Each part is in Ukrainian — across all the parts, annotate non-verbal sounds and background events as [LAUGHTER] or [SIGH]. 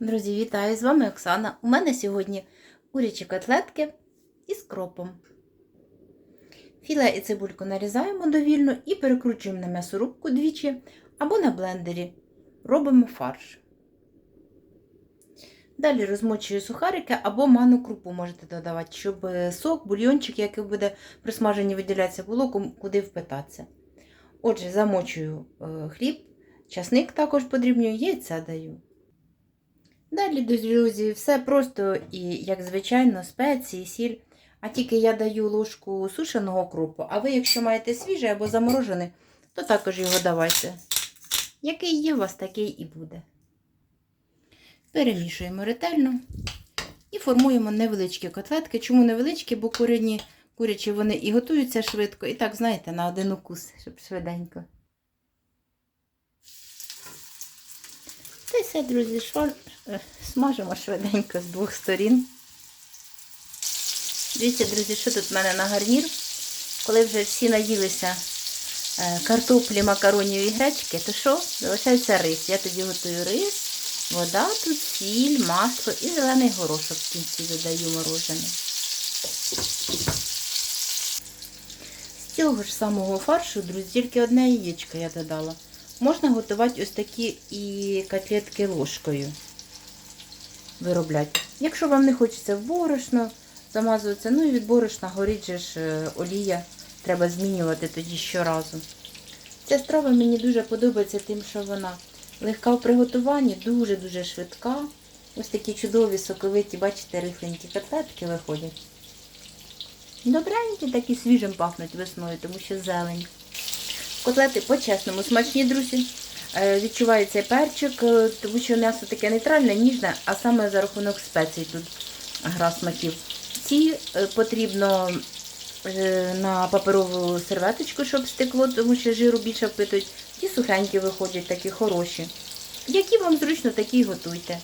Друзі, вітаю! З вами Оксана. У мене сьогодні курячі котлетки із кропом. Філе і цибульку нарізаємо довільно і перекручуємо на м'ясорубку двічі або на блендері. Робимо фарш. Далі розмочую сухарики або ману крупу можете додавати, щоб сок, бульйончик, який буде при смаженні виділятися, було куди впитатися. Отже, замочую е, хліб, часник також подрібнюю, яйця даю. Далі, друзі, все просто і, як звичайно, спеції, сіль. А тільки я даю ложку сушеного кропу, а ви, якщо маєте свіжий або заморожений, то також його давайте. Який є у вас, такий і буде. Перемішуємо ретельно і формуємо невеличкі котлетки. Чому невеличкі? Бо курені курячі вони і готуються швидко, і так, знаєте, на один укус, щоб швиденько. Та все, друзі, е, смажимо швиденько з двох сторін. Дивіться, друзі, що тут в мене на гарнір. Коли вже всі наїлися е, картоплі, макаронів і гречки, то що? Залишається рис. Я тоді готую рис, вода, тут сіль, масло і зелений горошок в кінці додаю морожений. З цього ж самого фаршу, друзі, тільки одне яєчко я додала. Можна готувати ось такі і котлетки ложкою. Виробляти. Якщо вам не хочеться в борошно замазуватися, ну і від борошна горить же ж е, олія. Треба змінювати тоді щоразу. Ця страва мені дуже подобається тим, що вона легка в приготуванні, дуже-дуже швидка. Ось такі чудові, соковиті, бачите, рихленькі котлетки виходять. Добренькі, такі свіжим пахнуть весною, тому що зелень. Котлети по-чесному смачні, друзі. Е, Відчувається перчик, е, тому що м'ясо таке нейтральне, ніжне, а саме за рахунок спецій тут гра смаків. Ці е, потрібно на паперову серветочку, щоб стекло, тому що жиру більше впитують. Ті сухенькі виходять, такі хороші. Які вам зручно, такі готуйте.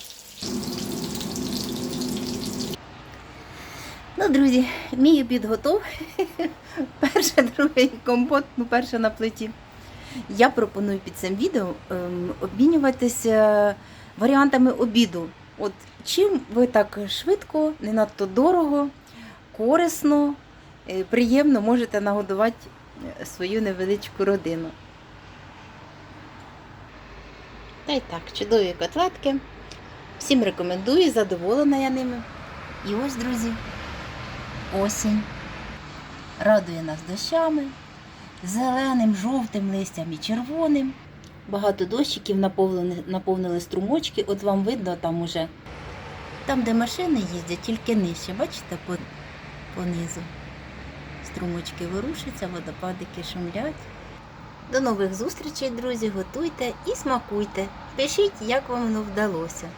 Ну, друзі, мій обід готов. [LAUGHS] Перше, другий компот, ну перше на плиті. Я пропоную під цим відео ем, обмінюватися варіантами обіду. От чим ви так швидко, не надто дорого, корисно, е, приємно можете нагодувати е, свою невеличку родину. Та й так, чудові котлетки. Всім рекомендую, задоволена я ними. І ось, друзі, осінь радує нас дощами, зеленим, жовтим листям і червоним. Багато дощиків наповнили, наповнили струмочки. От вам видно там уже. Там, де машини їздять, тільки нижче, бачите, по, понизу. Струмочки ворушаться, водопадики шумлять. До нових зустрічей, друзі! Готуйте і смакуйте. Пишіть, як вам воно вдалося.